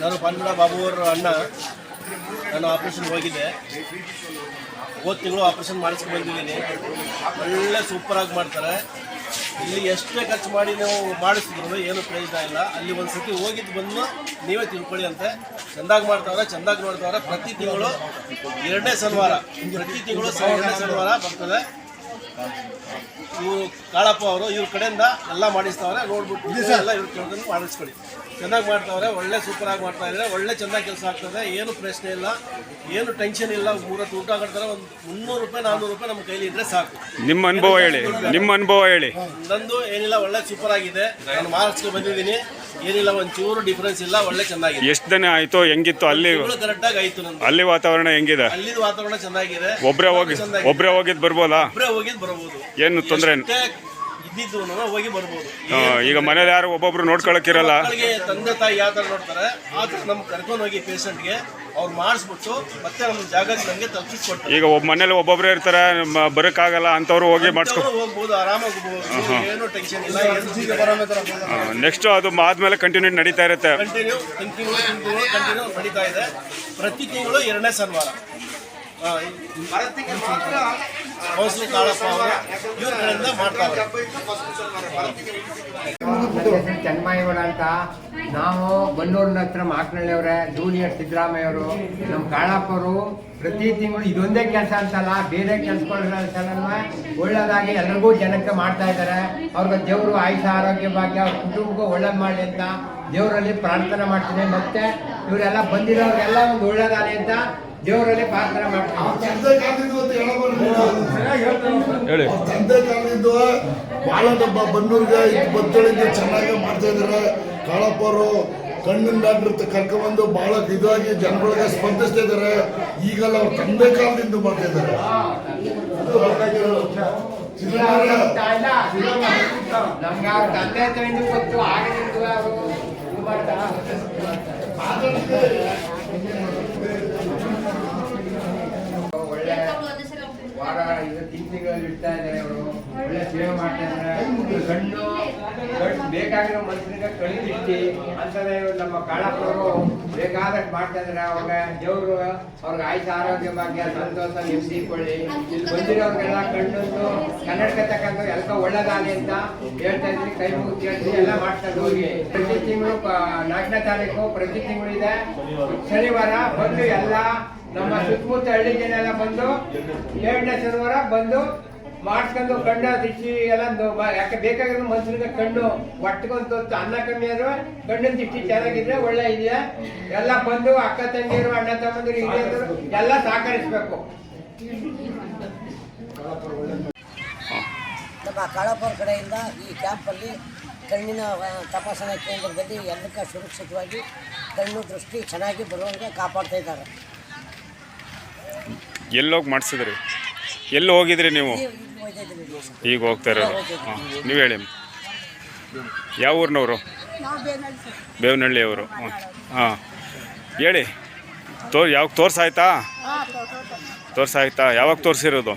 ನಾನು ಪಾನ್ಗುಡ ಬಾಬು ಅವರ ಅಣ್ಣ. ನಾನು ಆಪ್ರೇಷನ್ ಹೋಗಿದ್ದೆ. ಹೋದ ತಿಂಗಳು ಆಪ್ರೇಷನ್ ಮಾಡಿಸ್ಕೊಂಡು ಬಂದಿದ್ದೀನಿ. ಒಳ್ಳೆ ಸೂಪರಾಗಿ ಮಾಡ್ತಾರೆ. ಇಲ್ಲಿ ಎಷ್ಟೇ ಖರ್ಚು ಮಾಡಿ ನೀವು ಮಾಡಿಸಿದ್ರು ಏನು ಪ್ರಯೋಜನ ಇಲ್ಲ. ಅಲ್ಲಿ ಒಂದು ಸತಿ ಹೋಗಿದ್ದು ಬಂದು ನೀವೇ ತಿಳ್ಕೊಳ್ಳಿ ಅಂತೆ. ಚೆಂದಾಗಿ ಮಾಡ್ತಾವ್ರೆ, ಚೆಂದಾಗಿ ನೋಡ್ತಾವ್ರೆ. ಪ್ರತಿ ತಿಂಗಳು ಎರಡನೇ ಶನಿವಾರ, ಪ್ರತಿ ತಿಂಗಳು ಎರಡನೇ ಶನಿವಾರ ಬರ್ತದೆ. ಇವರು ಕಾಳಪ್ಪ ಅವರು ಇವ್ರ ಕಡೆಯಿಂದ ಎಲ್ಲ ಮಾಡಿಸ್ತಾವ್ರೆ ನೋಡ್ಬಿಟ್ಟು ಎಲ್ಲ ಇವ್ರ ಕೇಳ್ಕೊಂಡು ಮಾಡಿಸ್ಕೊಳ್ಳಿ. ಚೆನ್ನಾಗಿ ಮಾಡ್ತಾವ್ರೆ ಒಳ್ಳೆ ಸೂಪರ್ ಆಗಿ ಮಾಡ್ತಾ ಇದ್ದಾರೆ ಒಳ್ಳೆ ಚೆನ್ನಾಗಿ ಕೆಲಸ ಆಗ್ತದೆ ಏನು ಪ್ರಶ್ನೆ ಇಲ್ಲ ಏನು ಟೆನ್ಷನ್ ಇಲ್ಲ ಮೂರತ್ತು ಊಟ ಕಟ್ತಾರೆ ಒಂದು ಮುನ್ನೂರು ರೂಪಾಯಿ ನಾನ್ನೂರು ರೂಪಾಯಿ ನಮ್ಮ ಕೈಲಿ ಇದ್ರೆ ಸಾಕು. ನಿಮ್ಮ ಅನುಭವ ಹೇಳಿ ನಿಮ್ಮ ಅನುಭವ ಹೇಳಿ. ನಂದು ಏನಿಲ್ಲ ಒಳ್ಳೆ ಸೂಪರ್ ಆಗಿದೆ. ನಾನು ಮಾರ್ಕ್ಸ್ಗೆ ಬಂದಿದ್ದೀನಿ ಏನಿಲ್ಲ ಒಂದು ಚೂರು ಡಿಫ್ರೆನ್ಸ್ ಇಲ್ಲ ಒಳ್ಳೆ ಚೆನ್ನಾಗಿದೆ. ಎಷ್ಟು ದಿನ ಆಯ್ತು ಹೆಂಗಿತ್ತು ಅಲ್ಲಿ? ಕರೆಕ್ಟಾಗಿ ಆಯ್ತು ನಂದು. ಅಲ್ಲಿ ವಾತಾವರಣ ಹೆಂಗಿದೆ? ಅಲ್ಲಿ ವಾತಾವರಣ ಚೆನ್ನಾಗಿದೆ. ಒಬ್ಬರೇ ಹೋಗಿ ಒಬ್ಬರೇ ಒಬ್ರೇ ಹೋಗಿದ್ ಬರ್ಬೋದಾ? ಒಬ್ಬರೇ ಹೋಗಿದ್ ಬರ್ಬೋದು. ಏನು ತೊಂದ್ರೆ ಹೋಗಿ ಬರ್ಬೋದು. ಈಗ ಮನೇಲಿ ಯಾರು ಒಬ್ಬೊಬ್ರು ನೋಡ್ಕೊಳಕ್ಕಿರಲ್ಲ. ಮಕ್ಕಳಿಗೆ ತಂದೆ ತಾಯಿ ಯಾವ ಥರ ನೋಡ್ತಾರೆ ಆ ಥರ ನಮ್ಗೆ ಕರ್ಕೊಂಡು ಹೋಗಿ ಪೇಷಂಟ್ಗೆ ಅವ್ರು ಮಾಡಿಸ್ಬಿಟ್ಟು ಮತ್ತೆ ನಮ್ಮ ಜಾಗಕ್ಕೆ ನಮಗೆ ತಲುಪಿಸ್ಕೊಡ್ತಾರೆ. ಈಗ ಒಬ್ಬ ಮನೇಲಿ ಒಬ್ಬೊಬ್ರು ಇರ್ತಾರೆ ಮ- ಬರಕ್ಕಾಗಲ್ಲ ಅಂತವ್ರು ಹೋಗಿ ಮಾಡಿಸ್ಕೊ ಅವ್ರು ಹೋಗ್ಬೋದು ಆರಾಮಾಗಿ ಹೋಗ್ಬೋದು ಏನು ಟೆನ್ಷನ್ ಇಲ್ಲ ನೆಕ್ಸ್ಟ್ ಅದು ಆದ್ಮೇಲೆ ಕಂಟಿನ್ಯೂ ನಡೀತಾ ಇರುತ್ತೆ. ಕಂಟಿನ್ಯೂ ಕಂಟಿನ್ಯೂ ಕಂಟಿನ್ಯೂ ಕಂಟಿನ್ಯೂ ನಡೀತಾ ಇದೆ. ಪ್ರತಿ ತಿಂಗಳು ಎರಡನೇ ಶನಿವಾರ. ಮೋಸ್ಟ್ಲಿ ಕಾಳಪ್ಪ ಅವರ ಮಾಡ್ತಾರೆ ಅಂತ ನಾವು ಬನ್ನೂರಿನ ಹತ್ರ ಮಾಕನಹಳ್ಳಿಯವರೇ ಜೂನಿಯರ್ ಸಿದ್ದರಾಮಯ್ಯ ಅವರು ನಮ್ಮ ಕಾಳಪ್ಪವರು ಪ್ರತಿ ತಿಂಗಳು ಇದೊಂದೇ ಕೆಲಸ ಅಂತಲ್ಲ, ಬೇರೆ ಕೆಲಸಗಳನ್ನ ಒಳ್ಳೇದಾಗಿ ಎಲ್ರಿಗೂ ಜನಕ್ಕೆ ಮಾಡ್ತಾ ಇದ್ದಾರೆ ಅವ್ರಿಗೆ ದೇವರು ಆಯುಷ, ಆರೋಗ್ಯ ಭಾಗ್ಯ, ಅವ್ರ ಕುಟುಂಬಕ್ಕೂ ಒಳ್ಳೇದು ಮಾಡಲಿ ಅಂತ ದೇವರಲ್ಲಿ ಪ್ರಾರ್ಥನೆ ಮಾಡ್ತೀನಿ. ಮತ್ತೆ ಇವರೆಲ್ಲ ಬಂದಿರೋರಿಗೆಲ್ಲ ಒಂದು ಒಳ್ಳೇದಾಗಲಿ ಅಂತ ದೇವರಲ್ಲಿ ಪ್ರಾರ್ಥನೆ ಮಾಡ್ತೀನಿ ತಂದೆ ಕಾಲದಿಂದ ಅಂತ ಹೇಳಬಲ್ಲ ಹೇಳಿ. ತಂದೆ ಕಾಲದಿಂದ ಬಹಳ ನಮ್ಮ ಬನ್ನೂರಿಗೆ ಬತ್ತಳಿಂದ ಚೆನ್ನಾಗಿ ಮಾಡ್ತಾ ಇದ್ದಾರೆ ಕಾಳಪ್ಪರು ಕಣ್ಣಿನ ಡಾಕ್ಟರ್ ಕರ್ಕೊಂಡ್ಬಂದು ಬಹಳ ಇದಾಗಿ ಜನಗಳಿಗೆ ಸ್ಪಂದಿಸ್ತಾ ಇದ್ದಾರೆ ಈಗೆಲ್ಲ ಅವ್ರ ತಂದೆ ಕಾಲದಿಂದ ಮಾಡ್ತಾ ಇದ್ದಾರೆ ತಂದೆ ತಾಯಿನೂ ಗೊತ್ತು ಆಗಿನಿಂದ ಅವರು ಇದು ಮಾಡ್ತಾರ ಒಳ್ಳೆ ವಾರ ಇವತ್ತಿನ ತಿಂಗಳಲ್ಲಿ ಇಡ್ತಾ ಇದ್ದಾರೆ ಅವರು ಒಳ್ಳೆ ಸೇವೆ ಮಾಡ್ತಾ ಇದ್ದಾರೆ ಗಂಡು ಬೇಕಾಗಿರೋ ಮನುಷ್ಯನಿಗೆ ಕಳಿದಿಟ್ಟಿ ಇವ್ರು ನಮ್ಮ ಕಾಳಪ್ಪವರು ಬೇಕಾದಷ್ಟು ಮಾಡ್ತಾ ಇದ್ದಾರೆ ಅವಾಗ ದೇವರು ಅವ್ರಿಗೆ ಆಯ್ತು ಆರೋಗ್ಯ ಭಾಗ್ಯ ಸಂತೋಷ ನೆಮ್ಮದಿ ಕೊಳ್ಳಿ ಇಲ್ಲಿ ಬಂದಿರೋರ್ಗೆಲ್ಲ ಕಣ್ಣೊಂದು ಕನ್ನಡಕ ತಕ್ಕಂತ ಎಲ್ಲ ಒಳ್ಳೇದಾಗಲಿ ಅಂತ ಹೇಳ್ತಾ ಇದ್ರಿ. ಕೈ ಮುಗಿದು ಕೇಳ್ತೀವಿ ಎಲ್ಲ ಮಾಡ್ತಾ ಹೋಗಿ. ಪ್ರತಿ ತಿಂಗಳು ನಾಲ್ಕನೇ ತಾರೀಕು ಪ್ರತಿ ತಿಂಗಳು ಇದೆ. ಶನಿವಾರ ಬಂದು ಎಲ್ಲ ನಮ್ಮ ಸುತ್ತಮುತ್ತ ಹಳ್ಳಿ ಜನ ಎಲ್ಲ ಬಂದು ಎರಡನೇ ಶನಿವಾರ ಬಂದು ಮಾಡ್ಕೊಂಡು ಕಣ್ಣು ದಿಷ್ಟಿ ಎಲ್ಲ ಯಾಕೆ ಬೇಕಾಗಿರೋ ಮನುಷ್ಯನಿಗೆ ಕಣ್ಣು ಒಟ್ಟಿಗೊಂದು ಅನ್ನ ಕಮ್ಮಿ ಆದ್ರೆ ಕಣ್ಣಿನ ದಿಷ್ಟಿ ಚೆನ್ನಾಗಿದ್ರೆ ಒಳ್ಳೆ ಇದೆಯಾ ಎಲ್ಲ ಬಂದು ಅಕ್ಕ ತಂಗಿಯರು ಅಣ್ಣ ತಮ್ಮಂದಿರು ಹಿರಿಯರು ಎಲ್ಲ ಸಹಕರಿಸ್ಬೇಕು. ನಮ್ಮ ಕಾಳಪುರ ಕಡೆಯಿಂದ ಈ ಕ್ಯಾಂಪಲ್ಲಿ ಕಣ್ಣಿನ ತಪಾಸಣಾ ಕೇಂದ್ರದಲ್ಲಿ ಎಲ್ಲಕ್ಕ ಸುರಕ್ಷಿತವಾಗಿ ಕಣ್ಣು ದೃಷ್ಟಿ ಚೆನ್ನಾಗಿ ಬರುವಂತೆ ಕಾಪಾಡ್ತಾ ಇದ್ದಾರೆ. ಎಲ್ಲೋಗಿ ಮಾಡಿಸಿದ್ರಿ? ಎಲ್ಲಿ ಹೋಗಿದ್ರಿ ನೀವು? ಈಗ ಹೋಗ್ತಾ ಇರೋರು ಹಾಂ, ನೀವು ಹೇಳಿ. ಯಾವ ಊರಿನವರು? ಬೇವನಹಳ್ಳಿ ಅವರು. ಹಾಂ. ಹೇಳಿ. ತೋ, ಯಾವಾಗ ತೋರ್ಸಾಯ್ತಾ? ತೋರ್ಸಾಯ್ತಾ? ಯಾವಾಗ ತೋರಿಸಿರೋದು?